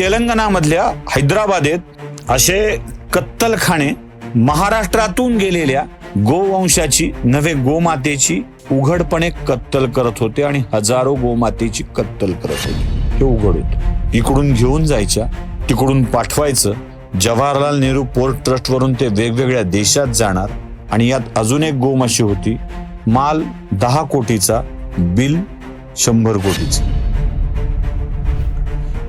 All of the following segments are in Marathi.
तेलंगणामधल्या हैदराबादेत असे कत्तलखाने महाराष्ट्रातून गेलेल्या गोवंशाची नव्हे गोमातेची उघडपणे कत्तल करत होते आणि हजारो गोमातेची कत्तल करत होते. हे उघड होत. इकडून घेऊन जायच्या तिकडून पाठवायचं. जवाहरलाल नेहरू पोर्ट ट्रस्ट वरून ते वेगवेगळ्या देशात जाणार आणि यात अजून एक गोमाशी होती. माल दहा कोटीचा बिल शंभर कोटीचा.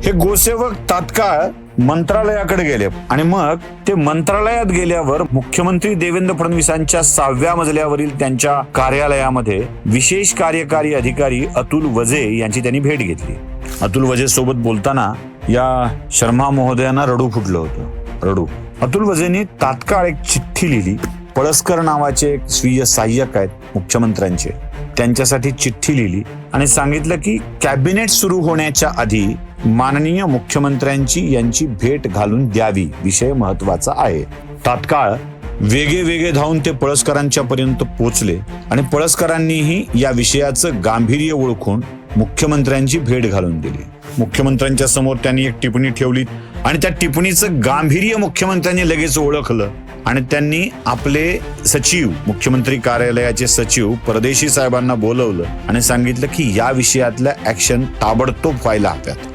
हे गोसेवक तात्काळ मंत्रालयाकडे गेले आणि मग ते मंत्रालयात गेल्यावर मुख्यमंत्री देवेंद्र फडणवीसांच्या सहाव्या मजल्यावरील त्यांच्या कार्यालयामध्ये विशेष कार्यकारी अधिकारी अतुल वजे यांची त्यांनी भेट घेतली. अतुल वजे सोबत बोलताना या शर्मा महोदयांना रडू फुटलं होतं. रडू. अतुल वजेंनी तात्काळ एक चिठ्ठी लिहिली. पळसकर नावाचे एक स्वीय सहाय्यक आहेत मुख्यमंत्र्यांचे. त्यांच्यासाठी चिठ्ठी लिहिली आणि सांगितलं की कॅबिनेट सुरू होण्याच्या आधी माननीय मुख्यमंत्र्यांची यांची भेट घालून द्यावी विषय महत्त्वाचा आहे. तात्काळ वेगे वेगे धावून ते पळसकरांच्या पर्यंत पोचले आणि पळसकरांनीही या विषयाचं गांभीर्य ओळखून मुख्यमंत्र्यांची भेट घालून दिली. मुख्यमंत्र्यांच्या समोर त्यांनी एक टिप्पणी ठेवली आणि त्या टिप्पणीचं गांभीर्य मुख्यमंत्र्यांनी लगेच ओळखलं आणि त्यांनी आपले सचिव मुख्यमंत्री कार्यालयाचे सचिव परदेशी साहेबांना बोलवलं आणि सांगितलं की या विषयातल्या ऍक्शन ताबडतोब व्हायला हव्यात.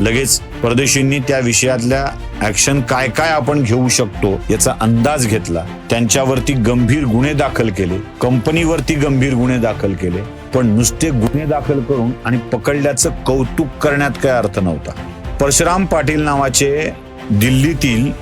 लगेच परदेशींनी त्या विषयातल्या ऍक्शन काय काय आपण घेऊ शकतो याचा अंदाज घेतला. त्यांच्यावरती गंभीर गुन्हे दाखल केले. कंपनीवरती गंभीर गुन्हे दाखल केले. पण नुसते गुन्हे दाखल करून आणि पकडल्याचं कौतुक करण्यात काय अर्थ नव्हता. परशुराम पाटील नावाचे दिल्लीतील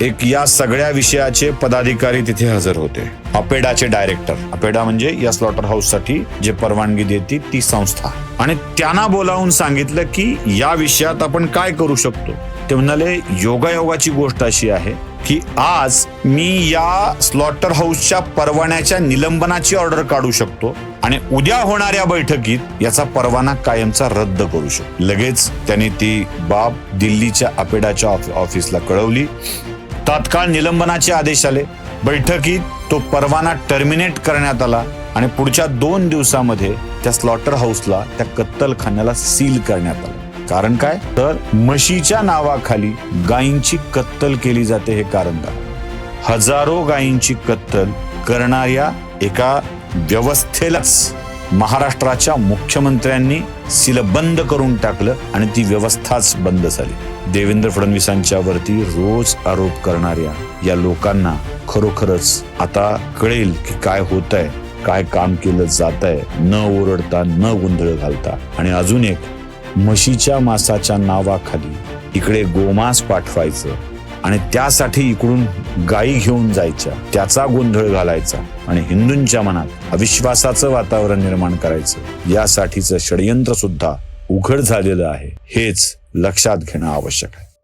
एक या सगळ्या विषयाचे पदाधिकारी तिथे हजर होते. अपेडाचे डायरेक्टर अपेडा म्हणजे या स्लॉटर हाऊससाठी जे परवानगी देते ती संस्था. आणि त्यांना बोलावून सांगितलं की या विषयात आपण काय करू शकतो? ते म्हणाले योगायोगाची गोष्ट अशी आहे की आज मी या स्लॉटर हाऊसच्या परवान्याच्या निलंबनाची ऑर्डर काढू शकतो आणि उद्या होणाऱ्या बैठकीत याचा परवाना कायमचा रद्द करू शकतो. लगेच त्यांनी ती बाब दिल्लीच्या अपेडाच्या ऑफ- ऑफिसला कळवली. तात्काळ निलंबनाचे आदेश आले. बैठकीत तो परवाना टर्मिनेट करण्यात आला आणि पुढच्या दोन दिवसामध्ये त्या स्लॉटर हाऊसला त्या कत्तलखान्याला सील करण्यात आलं. कारण काय? तर म्हशीच्या नावाखाली गायींची कत्तल केली जाते हे कारण काय हजारो गायींची कत्तल करणाऱ्या एका व्यवस्थेलाच महाराष्ट्राच्या मुख्यमंत्र्यांनी सीलबंद करून टाकलं आणि ती व्यवस्थाच बंद झाली. देवेंद्र फडणवीसांच्या वरती रोज आरोप करणाऱ्या या लोकांना खरोखरच आता कळेल की काय होत आहे काय काम केलं जात आहे न ओरडता न गोंधळ घालता. आणि अजून एक म्हशीच्या मासाच्या नावाखाली इकडे गोमास पाठवायचं आणि त्यासाठी इकडून गायी घेऊन जायच्या त्याचा गोंधळ घालायचा आणि हिंदूंच्या मनात अविश्वासाचं वातावरण निर्माण करायचं. यासाठीचं षडयंत्र सुद्धा उघड झालेलं आहे. हेच लक्षात घेणं आवश्यक आहे.